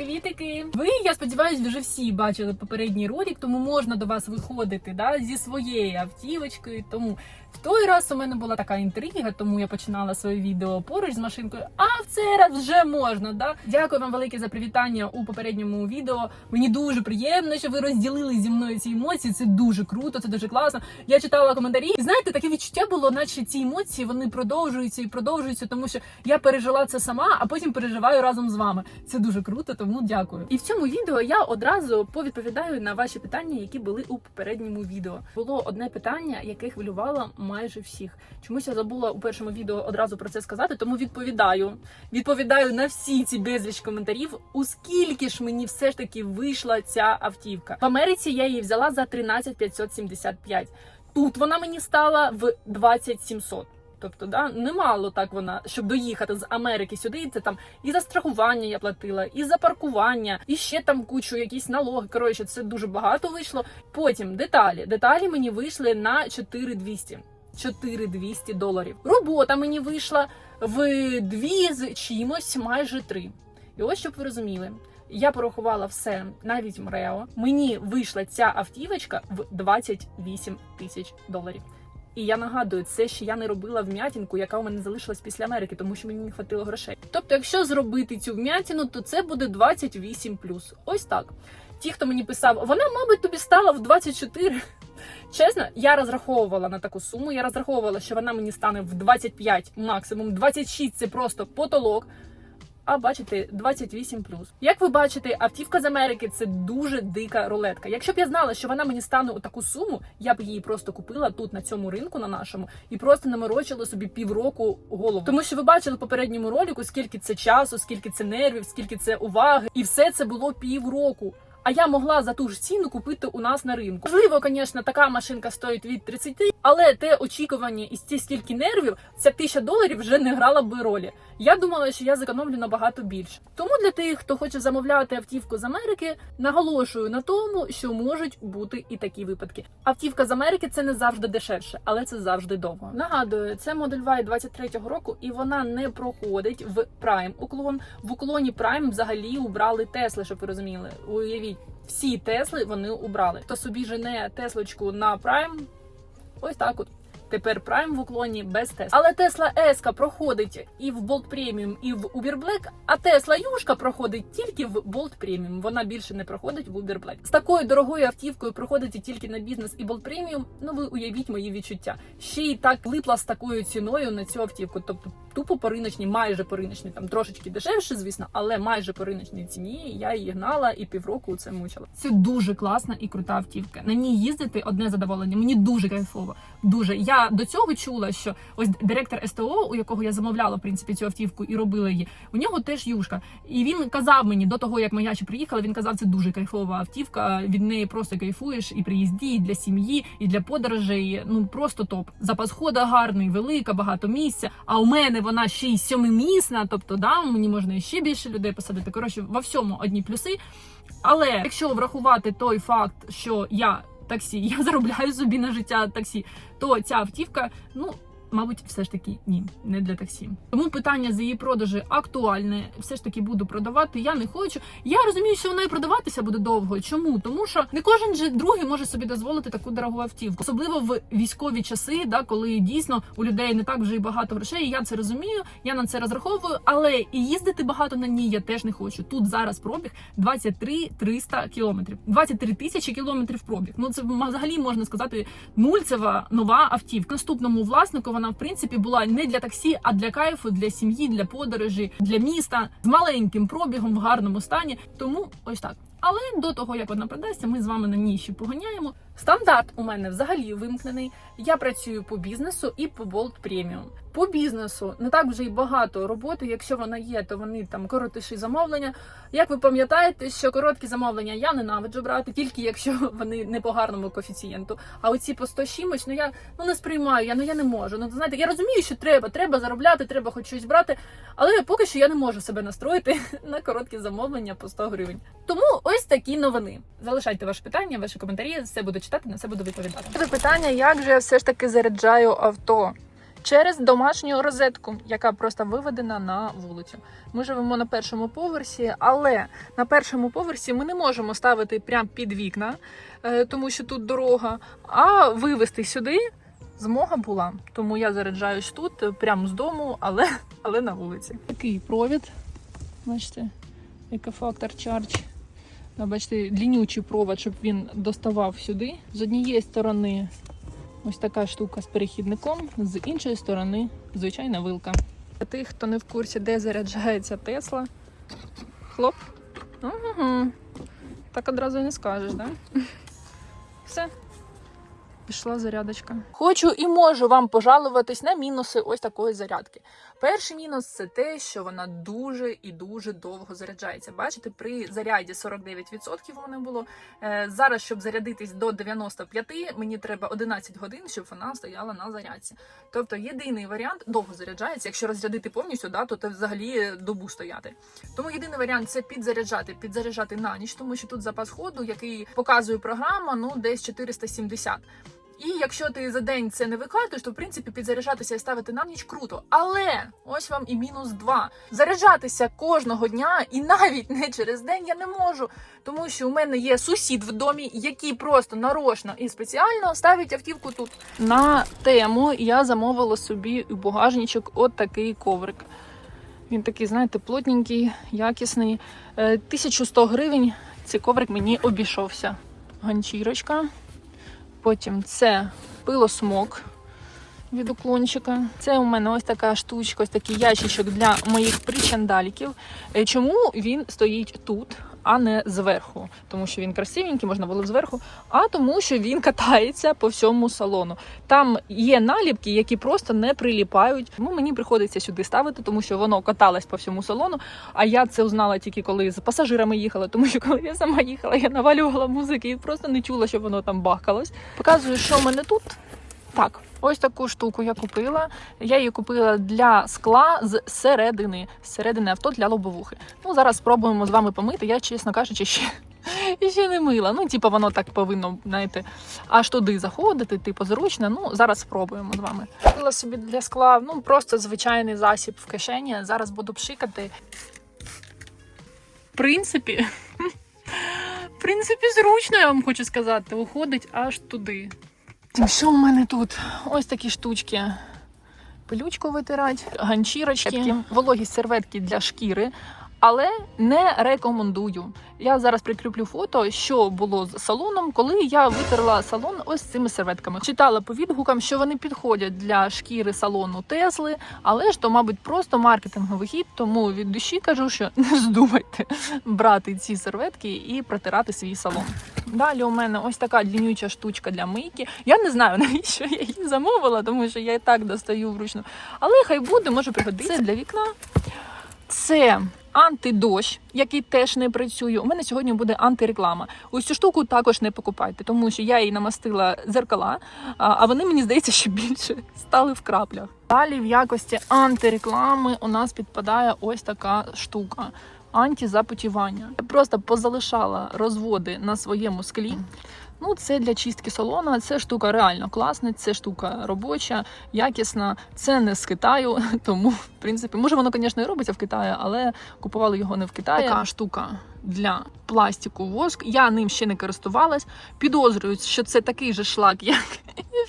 привітики! Ви, я сподіваюся, вже всі бачили попередній ролик, тому можна до вас виходити да, зі своєю автівочкою. Тому в той раз у мене була така інтрига, тому я починала своє відео поруч з машинкою. А в цей раз вже можна. Да? Дякую вам велике за привітання у попередньому відео. Мені дуже приємно, що ви розділили зі мною ці емоції. Це дуже круто, це дуже класно. Я читала коментарі. І знаєте, таке відчуття було, наче ці емоції вони продовжуються і продовжуються, тому що я пережила це сама, а потім переживаю разом з вами. Це дуже круто, тому дякую. І в цьому відео я одразу повідповідаю на ваші питання, які були у попередньому відео. Було одне питання, яке хвилювало майже всіх. Чомусь я забула у першому відео одразу про це сказати, тому відповідаю. Відповідаю на всі ці безліч коментарів. У скільки ж мені все ж таки вийшла ця автівка? В Америці я її взяла за 13 575. Тут вона мені стала в 20 700. Тобто, да, немало так вона, щоб доїхати з Америки сюди. Це там і за страхування я платила, і за паркування, і ще там кучу якісь налоги. Коротше, це дуже багато вийшло. Потім деталі. Деталі мені вийшли на 4200. 4200 доларів. Робота мені вийшла в дві з чимось, майже три. І ось щоб ви розуміли. Я порахувала все навіть МРЕО. Мені вийшла ця автівочка в 28 тисяч доларів. І я нагадую, це ще я не робила вм'ятінку, яка у мене залишилась після Америки, тому що мені не хватило грошей. Тобто, якщо зробити цю вм'ятіну, то це буде 28 Ось так. Ті, хто мені писав, вона, мабуть, тобі стала в 24. Чесно, я розраховувала на таку суму. Я розраховувала, що вона мені стане в 25 максимум. 26 це просто потолок. А бачите, 28 Як ви бачите, автівка з Америки це дуже дика рулетка. Якщо б я знала, що вона мені стане у таку суму, я б її просто купила тут на цьому ринку, на нашому, і просто наморочила собі півроку голову. Тому що ви бачили в попередньому ролику, скільки це часу, скільки це нервів, скільки це уваги, і все це було півроку. А я могла за ту ж ціну купити у нас на ринку. Можливо, звісно, така машинка стоїть від 30, але те очікування і ці стільки нервів, ця тисяча доларів вже не грала би ролі. Я думала, що я зекономлю набагато більше. Тому для тих, хто хоче замовляти автівку з Америки, наголошую на тому, що можуть бути і такі випадки. Автівка з Америки це не завжди дешевше, але це завжди довго. Нагадую, це Model Y 23-го року, і вона не проходить в Prime уклон. В уклоні Prime взагалі убрали Тесли, щоб ви розуміли. Уявіть, всі Тесли вони убрали. Хто собі жене Теслочку на Prime, ось так от. Тепер Prime в уклоні без Tesla. Але Tesla S проходить і в Bolt Premium, і в Uber Black, а Tesla Юшка проходить тільки в Bolt Premium. Вона більше не проходить в Uber Black. З такою дорогою автівкою проходити тільки на бізнес і Bolt Premium, Ну ви уявіть мої відчуття. Ще й так липла з такою ціною на цю автівку. Тобто тупо по риночній, майже по риночній, там трошечки дешевше, звісно, але майже по риночній ціні я її гнала і півроку це мучила. Це дуже класна і крута автівка. На ній їздити одне задоволення. Мені дуже кайфово. Дуже я до цього чула, що ось директор СТО, у якого я замовляла в принципі цю автівку і робила її. У нього теж юшка. І він казав мені до того, як моя ще приїхала. Він казав, це дуже кайфова автівка. Від неї просто кайфуєш і при їзді, і для сім'ї, і для подорожей. Ну просто топ. Запас хода гарний, велика, багато місця. А у мене вона ще й сьомимісна, тобто да, мені можна ще більше людей посадити. Коротше, во всьому одні плюси. Але якщо врахувати той факт, що я таксі, я заробляю собі на життя таксі, то ця автівка, ну. Мабуть, все ж таки ні, не для таксі. Тому питання за її продажі актуальне. Все ж таки буду продавати. Я не хочу. Я розумію, що вона і продаватися буде довго. Чому? Тому що не кожен же другий може собі дозволити таку дорогу автівку, особливо в військові часи, да коли дійсно у людей не так вже і багато грошей. Я це розумію. Я на це розраховую, але і їздити багато на ній я теж не хочу. Тут зараз пробіг 23 300 кілометрів, 23 тисячі кілометрів пробіг. Ну це взагалі можна сказати нульцева нова автівка. Наступному власнику вона в принципі була не для таксі, а для кайфу, для сім'ї, для подорожі, для міста з маленьким пробігом в гарному стані. Тому ось так. Але до того як вона продасться, ми з вами на ній ще поганяємо. Стандарт у мене взагалі вимкнений. Я працюю по бізнесу і по Bolt Premium. По бізнесу не так вже й багато роботи. Якщо вона є, то вони там коротіші замовлення. Як ви пам'ятаєте, що короткі замовлення я ненавиджу брати, тільки якщо вони не по гарному коефіцієнту. А оці по 100 чимось, ну я ну не сприймаю, я ну я не можу. Ну знаєте, я розумію, що треба, треба заробляти, треба хоч щось брати, але поки що я не можу себе настроїти на короткі замовлення по 100 гривень. Тому ось такі новини. Залишайте ваші питання, ваші коментарі, все буду читати, на все буду відповідати. Це питання, як же я все ж таки заряджаю авто? через домашню розетку, яка просто виведена на вулицю. Ми живемо на першому поверсі, але на першому поверсі ми не можемо ставити прямо під вікна, е, тому що тут дорога, а вивезти сюди змога була. Тому я заряджаюсь тут, е, прямо з дому, але, але на вулиці. Такий провід. Бачите, екофактор Charge. А, Бачите, длінючий провод, щоб він доставав сюди. З однієї сторони ось така штука з перехідником, з іншої сторони звичайна вилка. Для тих, хто не в курсі, де заряджається Тесла. Хлоп. Угу. Так одразу не скажеш, да? Все. Пішла зарядочка. Хочу і можу вам пожалуватись на мінуси ось такої зарядки. Перший мінус це те, що вона дуже і дуже довго заряджається. Бачите, при заряді 49% у мене було. Е, зараз, щоб зарядитись до 95, мені треба 11 годин, щоб вона стояла на зарядці. Тобто єдиний варіант довго заряджається. Якщо розрядити повністю, да, то це взагалі добу стояти. Тому єдиний варіант це підзаряджати, підзаряджати на ніч, тому що тут запас ходу, який показує програма, ну десь 470. І якщо ти за день це не викладаєш, то в принципі підзаряджатися і ставити на ніч круто. Але ось вам і мінус два. Заряджатися кожного дня і навіть не через день я не можу, тому що у мене є сусід в домі, який просто нарочно і спеціально ставить автівку тут. На тему я замовила собі у багажничок от такий коврик. Він такий, знаєте, плотненький, якісний. Е, 1100 гривень цей коврик мені обійшовся. Ганчірочка. Потім це пилосмок від уклончика. Це у мене ось така штучка, ось такий ящичок для моїх причандаліків. Е, Чому він стоїть тут, а не зверху? Тому що він красивенький, можна було б зверху, а тому, що він катається по всьому салону. Там є наліпки, які просто не приліпають. Тому мені приходиться сюди ставити, тому що воно каталось по всьому салону. А я це узнала тільки коли з пасажирами їхала, тому що коли я сама їхала, я навалювала музики і просто не чула, що воно там бахкалось. Показую, що в мене тут. Так, ось таку штуку я купила. Я її купила для скла з середини, з середини авто для лобовухи. Ну, зараз спробуємо з вами помити. Я, чесно кажучи, ще, ще не мила. Ну, типу, воно так повинно, знаєте, аж туди заходити, типу, зручно. Ну, зараз спробуємо з вами. Купила собі для скла, ну, просто звичайний засіб в кишені. Зараз буду пшикати. В принципі, в принципі, зручно, я вам хочу сказати, уходить аж туди. Що в мене тут? Ось такі штучки. Пилючку витирати, ганчірочки, вологі серветки для шкіри. Але не рекомендую. Я зараз прикріплю фото, що було з салоном, коли я витерла салон ось цими серветками. Читала по відгукам, що вони підходять для шкіри салону Тесли, але ж то, мабуть, просто маркетинговий хід. Тому від душі кажу, що не здумайте брати ці серветки і протирати свій салон. Далі у мене ось така длінюча штучка для мийки. Я не знаю, навіщо я її замовила, тому що я і так достаю вручну. Але хай буде, може пригодиться Це для вікна. Це антидощ, який теж не працює. У мене сьогодні буде антиреклама. Ось цю штуку також не покупайте, тому що я їй намастила зеркала, а вони мені здається, що більше стали в краплях. Далі в якості антиреклами у нас підпадає ось така штука. Антизапотівання. Я просто позалишала розводи на своєму склі. Ну, це для чистки салона. Це штука реально класна, це штука робоча, якісна. Це не з Китаю, тому в принципі, може воно, звісно, і робиться в Китаї, але купували його не в Китаї. Така штука для пластику воск. Я ним ще не користувалась. Підозрюю, що це такий же шлак, як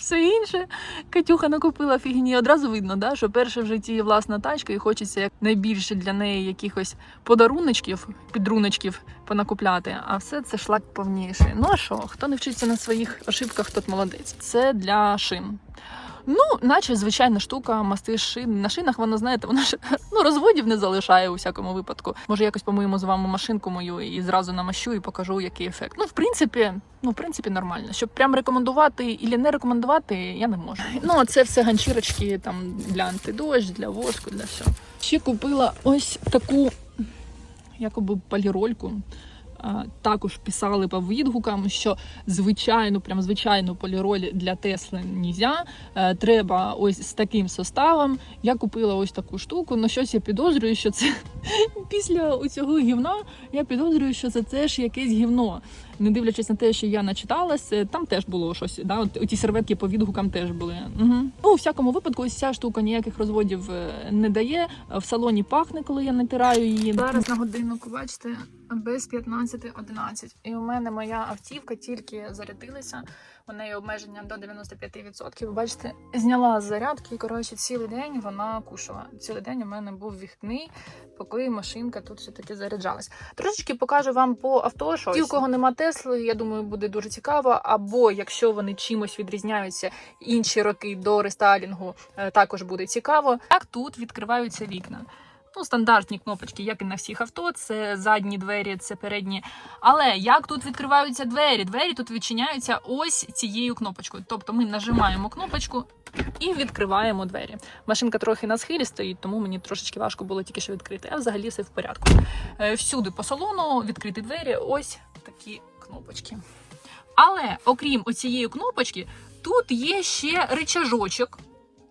все інше. Катюха накупила фігні. Одразу видно, да, що перше в житті є власна тачка, і хочеться як найбільше для неї якихось подаруночків, підруночків понакупляти. А все це шлак повніший. Ну а що? Хто не вчиться на своїх ошибках, тот молодець. Це для шин. Ну, наче звичайна штука, масти шин. На шинах воно, знаєте, воно ж ну, розводів не залишає у всякому випадку. Може, якось помиємо з вами машинку мою і зразу намащу і покажу, який ефект. Ну, в принципі, ну, в принципі, нормально. Щоб прям рекомендувати і не рекомендувати, я не можу. Ну, це все ганчірочки там для антидощ, для воску, для всього. Ще купила ось таку якоби полірольку. Також писали по відгукам, що звичайно, прям звичайно, поліроль для Тесли нельзя. Е, Треба ось з таким составом. Я купила ось таку штуку. Ну щось я підозрюю, що це після цього гівна. Я підозрюю, що це теж якесь гівно. Не дивлячись на те, що я начиталась, е, там теж було щось. Да? От ті серветки по відгукам теж були. Угу. Ну, у всякому випадку, ось ця штука ніяких розводів е, не дає. В салоні пахне, коли я натираю її. Зараз на годиннику, бачите, без 15.11. І у мене моя автівка тільки зарядилася. У неї обмеження до 95%. Ви бачите, зняла з зарядки. Коротше, цілий день вона кушала. Цілий день у мене був вихідний, поки машинка тут все таки заряджалась. Трошечки покажу вам по авто. Ті, у кого нема Тесли, я думаю, буде дуже цікаво. Або якщо вони чимось відрізняються інші роки до рестайлінгу, е, також буде цікаво. Як тут відкриваються вікна. Ну, стандартні кнопочки, як і на всіх авто, це задні двері, це передні. Але як тут відкриваються двері? Двері тут відчиняються ось цією кнопочкою. Тобто ми нажимаємо кнопочку і відкриваємо двері. Машинка трохи на схилі стоїть, тому мені трошечки важко було тільки що відкрити. А взагалі все в порядку. Е, Всюди по салону відкриті двері, ось такі кнопочки. Але окрім оцієї кнопочки, тут є ще рычажочок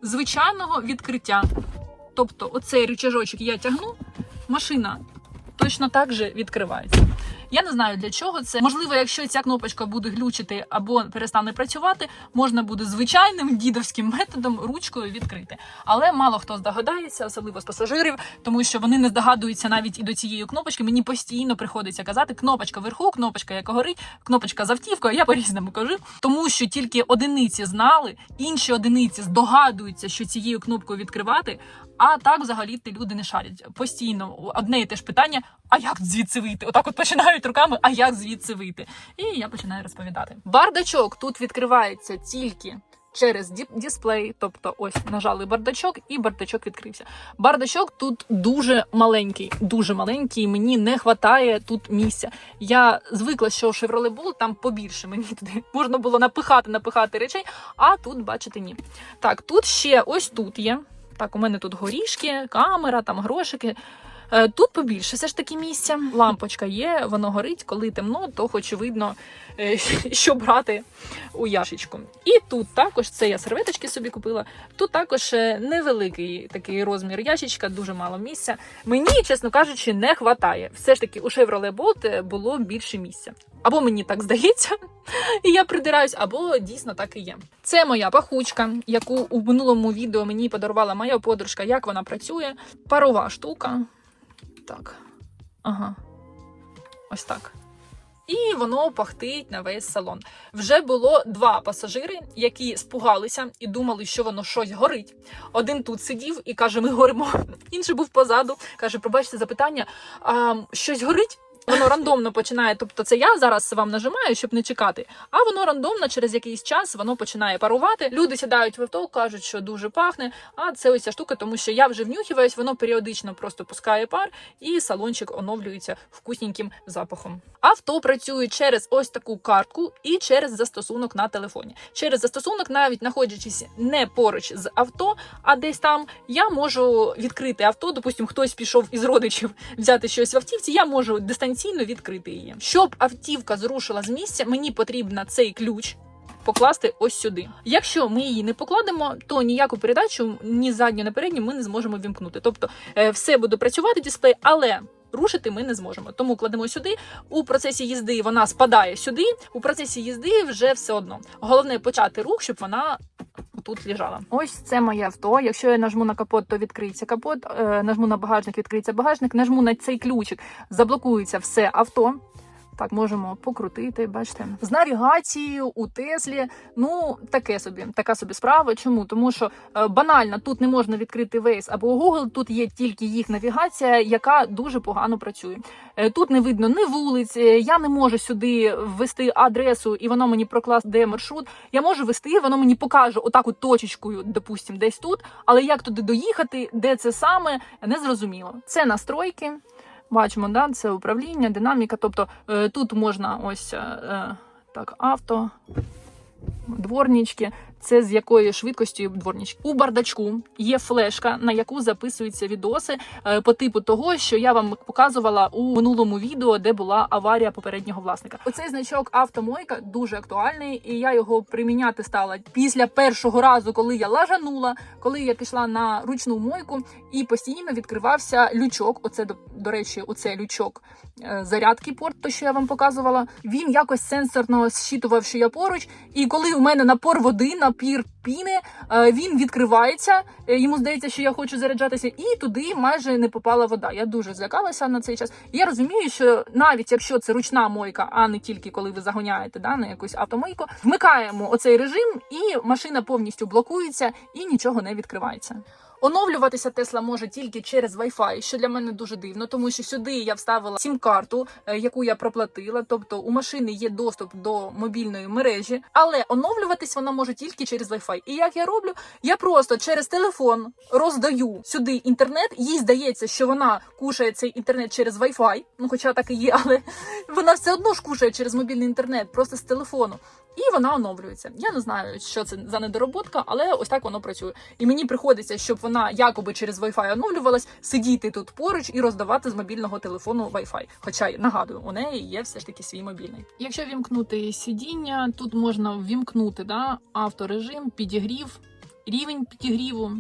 звичайного відкриття. Тобто, оцей рычажочок я тягну, машина точно так же відкривається. Я не знаю для чого це. Можливо, якщо ця кнопочка буде глючити або перестане працювати, можна буде звичайним дідовським методом ручкою відкрити. Але мало хто здогадається, особливо з пасажирів, тому що вони не здогадуються навіть і до цієї кнопочки. Мені постійно приходиться казати: кнопочка вверху, кнопочка яка горить, кнопочка з автівкою. Я по-різному кажу, тому що тільки одиниці знали, інші одиниці здогадуються, що цією кнопкою відкривати. А так взагалі ти люди не шарять. Постійно одне і те ж питання: а як звідси вийти? Отак от починають руками, а як звідси вийти? І я починаю розповідати. Бардачок тут відкривається тільки. Через дисплей, тобто ось нажали бардачок, і бардачок відкрився. Бардачок тут дуже маленький, дуже маленький. Мені не вистачає тут місця. Я звикла, що Chevrolet Bolt там побільше. Мені туди можна було напихати, напихати речей. А тут, бачите, ні. Так, тут ще ось тут є. Так, у мене тут горішки, камера, там грошики. Е, Тут побільше все ж таки місця. Лампочка є, воно горить. Коли темно, то хоч видно, е, що брати у яшечку. І тут також це я серветочки собі купила. Тут також е, невеликий такий розмір ящичка, дуже мало місця. Мені, чесно кажучи, не вистачає. Все ж таки у Chevrolet Bolt було більше місця. Або мені так здається, і я придираюсь, або дійсно так і є. Це моя пахучка, яку у минулому відео мені подарувала моя подружка, як вона працює. Парова штука. Так. Ага. Ось так. І воно пахтить на весь салон. Вже було два пасажири, які спугалися і думали, що воно щось горить. Один тут сидів і каже: Ми горимо. Інший був позаду. каже: Пробачте запитання, а щось горить? Воно рандомно починає. Тобто, це я зараз вам нажимаю, щоб не чекати. А воно рандомно через якийсь час воно починає парувати. Люди сідають в авто, кажуть, що дуже пахне. А це ось ця штука, тому що я вже внюхиваюсь, воно періодично просто пускає пар, і салончик оновлюється вкусненьким запахом. Авто працює через ось таку картку і через застосунок на телефоні. Через застосунок, навіть знаходячись не поруч з авто, а десь там, я можу відкрити авто. Допустим, хтось пішов із родичів взяти щось в автівці. Я можу дистанційно відкрити її. Щоб автівка зрушила з місця, мені потрібен цей ключ. Покласти ось сюди. Якщо ми її не покладемо, то ніяку передачу ні задню, ні передню ми не зможемо вімкнути. Тобто е, все буде працювати дисплей, але рушити ми не зможемо. Тому кладемо сюди. У процесі їзди вона спадає сюди. У процесі їзди вже все одно. Головне почати рух, щоб вона тут лежала. Ось це моє авто. Якщо я нажму на капот, то відкриється капот. Е, нажму на багажник, відкриється багажник. Нажму на цей ключик, заблокується все авто. Так, можемо покрутити, бачите. З навігацією у Теслі, ну таке собі, така собі справа. Чому? Тому що е, банально тут не можна відкрити Waze або Google, тут є тільки їх навігація, яка дуже погано працює. Е, тут не видно ні вулиць, е, я не можу сюди ввести адресу, і воно мені прокласть, де маршрут. Я можу ввести, воно мені покаже отаку точечкою, допустим, десь тут. Але як туди доїхати, де це саме, не зрозуміло. Це настройки. Бачимо, да, це управління, динаміка. Тобто е, тут можна ось е, е, так, авто, дворнички. Це з якої швидкості дворнички. У бардачку є флешка, на яку записуються відоси е, по типу того, що я вам показувала у минулому відео, де була аварія попереднього власника. Оцей значок автомойка дуже актуальний, і я його приміняти стала після першого разу, коли я лажанула, коли я пішла на ручну мойку, і постійно відкривався лючок. Оце до, речі, оце лючок е, зарядки порт, то що я вам показувала. Він якось сенсорно зчитував, що я поруч. І коли у мене напор води, напір піни, е, він відкривається. е, Йому здається, що я хочу заряджатися, і туди майже не попала вода. Я дуже злякалася на цей час. Я розумію, що навіть якщо це ручна мойка, а не тільки коли ви загоняєте да, на якусь автомойку, вмикаємо оцей режим, і машина повністю блокується і нічого не відкривається. Оновлюватися Тесла може тільки через Wi-Fi, що для мене дуже дивно, тому що сюди я вставила сім-карту, е, яку я проплатила. Тобто у машини є доступ до мобільної мережі, але оновлюватись вона може тільки через Wi-Fi. І як я роблю? Я просто через телефон роздаю сюди інтернет. Їй здається, що вона кушає цей інтернет через Wi-Fi, ну хоча так і є, але вона все одно ж кушає через мобільний інтернет, просто з телефону. І вона оновлюється. Я не знаю, що це за недороботка, але ось так воно працює. І мені приходиться, щоб вона якоби через Wi-Fi оновлювалась, сидіти тут поруч і роздавати з мобільного телефону Wi-Fi. Хоча нагадую, у неї є все ж таки свій мобільний. Якщо вімкнути сидіння, тут можна ввімкнути да, авторежим, підігрів, рівень підігріву.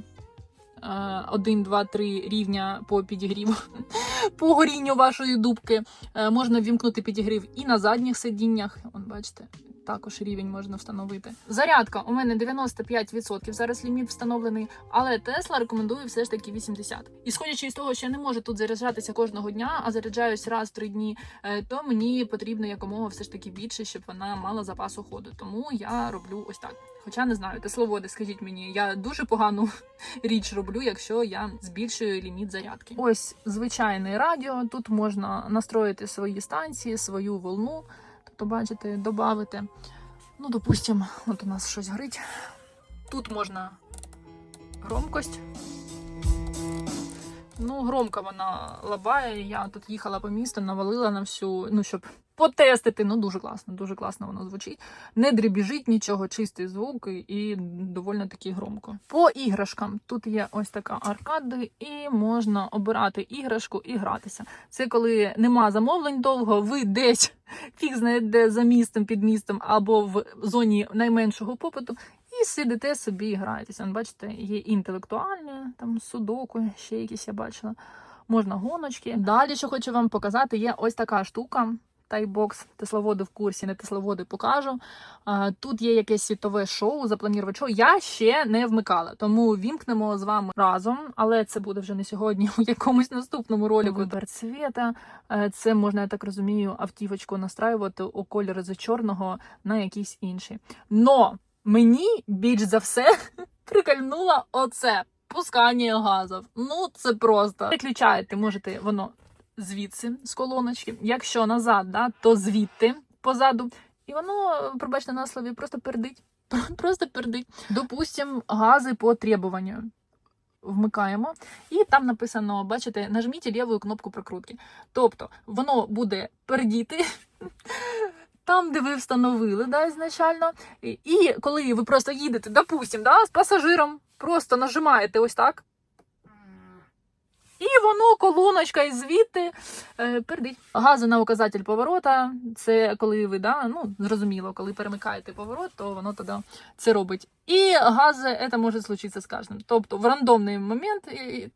1, 2, 3 рівня по підігріву по горінню вашої дубки. Е, Можна ввімкнути підігрів і на задніх сидіннях. Вон, бачите, також рівень можна встановити. Зарядка у мене 95%, зараз ліміт встановлений, але Тесла рекомендує все ж таки 80%. І сходячи із того, що я не можу тут заряджатися кожного дня, а заряджаюсь раз в три дні, е, то мені потрібно якомога все ж таки більше, щоб вона мала запасу ходу. Тому я роблю ось так. Хоча не знаю, тесловоди, скажіть мені, я дуже погану річ роблю, якщо я збільшую ліміт зарядки. Ось звичайне радіо. Тут можна настроїти свої станції, свою волну. Бачите, додати. Ну, допустимо, от у нас щось горить. Тут можна громкость. Ну, громко вона лабає. Я тут їхала по місту, навалила на всю, ну, щоб потестити. Ну, дуже класно, дуже класно воно звучить. Не дрібіжить нічого, чистий звук і, доволі таки громко. По іграшкам тут є ось така аркада, і можна обирати іграшку і гратися. Це коли нема замовлень довго, ви десь фіг знає де за містом, під містом або в зоні найменшого попиту. І сидите собі і граєтеся. Бачите, є інтелектуальні, там судоку, ще якісь я бачила. Можна гоночки. Далі, що хочу вам показати, є ось така штука. Тайбокс, тесловоди в курсі, не тесловоди покажу. Тут є якесь світове шоу, запланірувати шоу. Я ще не вмикала, тому вімкнемо з вами разом, але це буде вже не сьогодні, у якомусь наступному ролику. Цвіта. Е, Це можна, я так розумію, автівочку настраювати у кольори з чорного на якийсь інший. Но мені більш за все прикольнуло оце пускання газів. Ну це просто переключаєте, можете воно звідси з колоночки. Якщо назад, да, то звідти позаду. І воно, пробачте на слові, просто пердить. Просто пердить. Допустим, гази по требуванню. Вмикаємо, і там написано: бачите, нажміть ліву кнопку прокрутки. Тобто воно буде пердіти там, де ви встановили, да, ізначально. І, коли ви просто їдете, допустим, да, з пасажиром, просто нажимаєте ось так. І воно колоночка і звідти е, пердить. Гази на указатель поворота. Це коли ви да, ну зрозуміло, коли перемикаєте поворот, то воно тоді це робить. І гази це може случитися з кожним. Тобто в рандомний момент,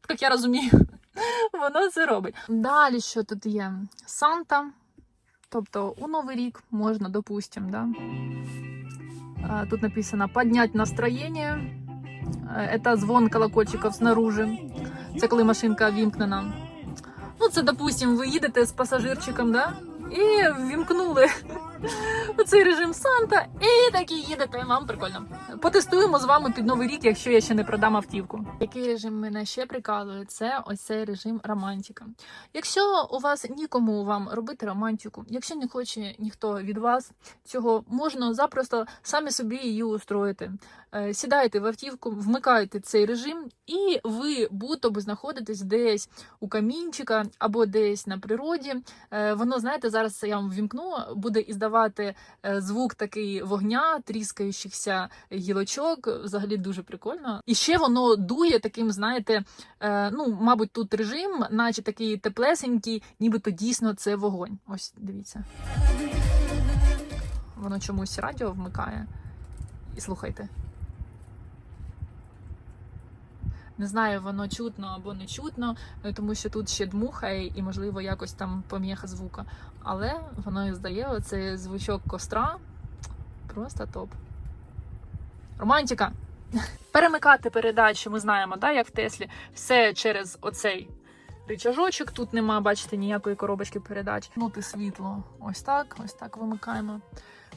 як я розумію, воно це робить. Далі що тут є? Санта. Тобто у Новий рік можна, допустим, да. Тут написано поднять настроєння. Е, Це дзвон колокольчиків снаружи. Це коли машинка вімкнена. Ну, це, допустим, ви їдете з пасажирчиком, да? І вімкнули цей режим Санта, і такі їдете. Вам прикольно. Потестуємо з вами під новий рік, якщо я ще не продам автівку. Який режим мене ще прикалує? Це ось цей режим романтика. Якщо у вас нікому вам робити романтику, якщо не хоче ніхто від вас цього, можна запросто самі собі її устроїти. Е, Сідайте в автівку, вмикайте цей режим, і ви будто би знаходитесь десь у камінчика або десь на природі. Е, Воно, знаєте, зараз я вам ввімкну, буде іздавати е, звук такий вогня, тріскаючихся гілочок. Взагалі дуже прикольно. І ще воно дує таким, знаєте, ну, мабуть, тут режим, наче такий теплесенький, нібито дійсно це вогонь. Ось дивіться. Воно чомусь радіо вмикає. І слухайте. Не знаю, воно чутно або не чутно, е, тому що тут ще дмухає і, можливо, якось там поміха звука. Але воно здає оцей звучок костра. Просто топ. Романтика! Перемикати передачу ми знаємо, да, як в Теслі, все через оцей рычажочок. Тут нема, бачите, ніякої коробочки передач. Ну, ти світло. Ось так, ось так вимикаємо.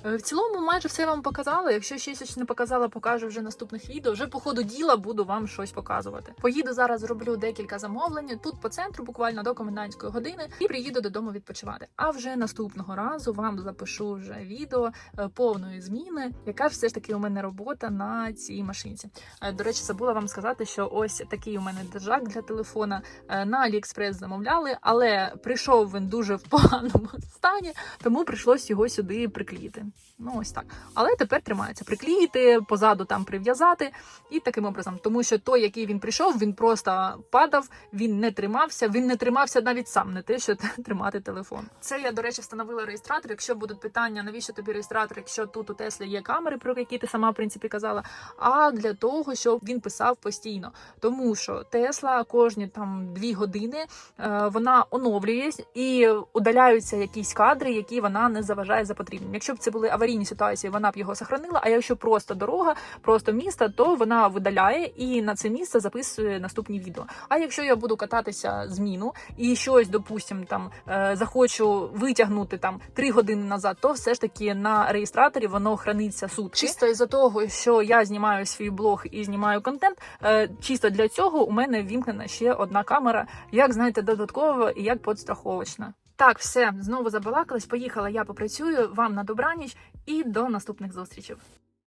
Е, В цілому, майже все вам показала. Якщо ще щось не показала, покажу вже наступних відео. Вже по ходу діла буду вам щось показувати. Поїду зараз, зроблю декілька замовлень тут по центру, буквально до комендантської години, і приїду додому відпочивати. А вже наступного разу вам запишу вже відео е, повної зміни, яка ж все ж таки у мене робота на цій машинці. Е, До речі, забула вам сказати, що ось такий у мене держак для телефона на AliExpress замовляли, але прийшов він дуже в поганому стані, тому прийшлось його сюди приклеїти. Ну ось так. Але тепер тримається. Приклеїти, позаду там прив'язати і таким образом. Тому що той, який він прийшов, він просто падав, він не тримався, він не тримався навіть сам, не те, що тримати телефон. Це я, до речі, встановила реєстратор. Якщо будуть питання, навіщо тобі реєстратор, якщо тут у Теслі є камери, про які ти сама в принципі казала, а для того, щоб він писав постійно. Тому що Тесла кожні там дві години е, вона оновлюється і удаляються якісь кадри, які вона не заважає за потрібним. Якщо б це були аварійні ситуації, вона б його сохранила. А якщо просто дорога, просто місто, то вона видаляє і на це місце записує наступні відео. А якщо я буду кататися зміну і щось, допустим, там е, захочу витягнути там три години назад, то все ж таки на реєстраторі воно храниться сутки. Чисто із-за того, що я знімаю свій блог і знімаю контент. е, Чисто для цього у мене вімкнена ще одна камера, як знаєте, додатково і як подстраховочна. Так, все знову забалакалась. Поїхала. Я попрацюю вам на добраніч і до наступних зустрічей.